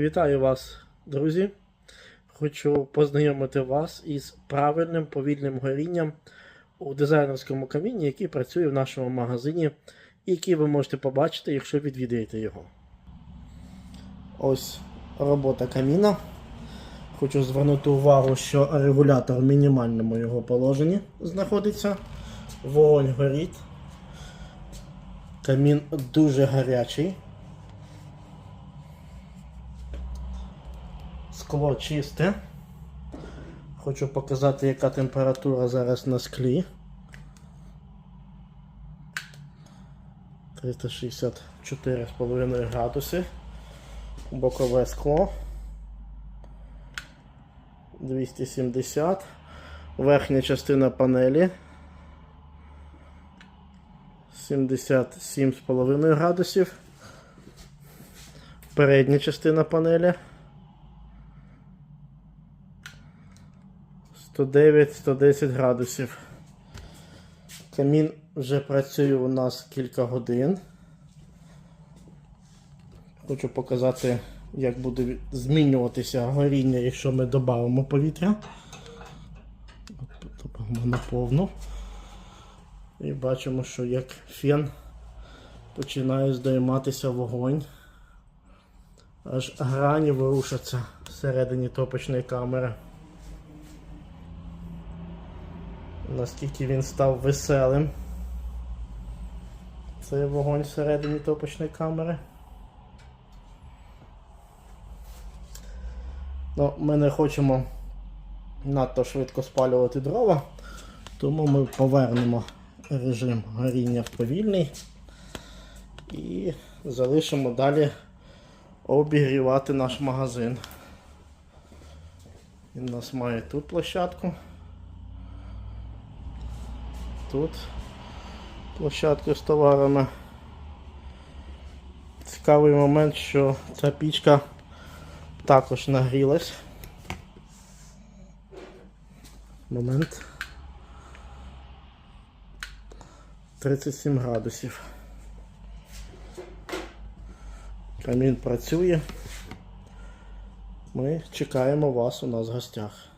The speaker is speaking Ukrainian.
Вітаю вас, друзі! Хочу познайомити вас із правильним повільним горінням у дизайнерському каміні, який працює в нашому магазині, і який ви можете побачити, якщо відвідаєте його. Ось робота каміна. Хочу звернути увагу, що регулятор в мінімальному його положенні знаходиться. Вогонь горить. Камін дуже гарячий. Скло чисте. Хочу показати, яка температура зараз на склі. 364,5 градуси. Бокове скло. 270. Верхня частина панелі. 77,5 градусів. Передня частина панелі. 109-110 градусів. Камін вже працює у нас кілька годин. Хочу показати, як буде змінюватися горіння, якщо ми додамо повітря. Додамо на. І бачимо, що як фен починає здойматися вогонь. Аж грані ворушаться всередині топочної камери. Наскільки він став веселим. Це вогонь всередині топочної камери. Ну, Ми не хочемо надто швидко спалювати дрова, тому ми повернемо режим горіння в повільний і залишимо далі обігрівати наш магазин. Він у нас має тут площадку тут площадку з товарами. Цікавий момент, що ця пічка також нагрілась. Момент. 37 градусів. Камін працює. Ми чекаємо вас у нас в гостях.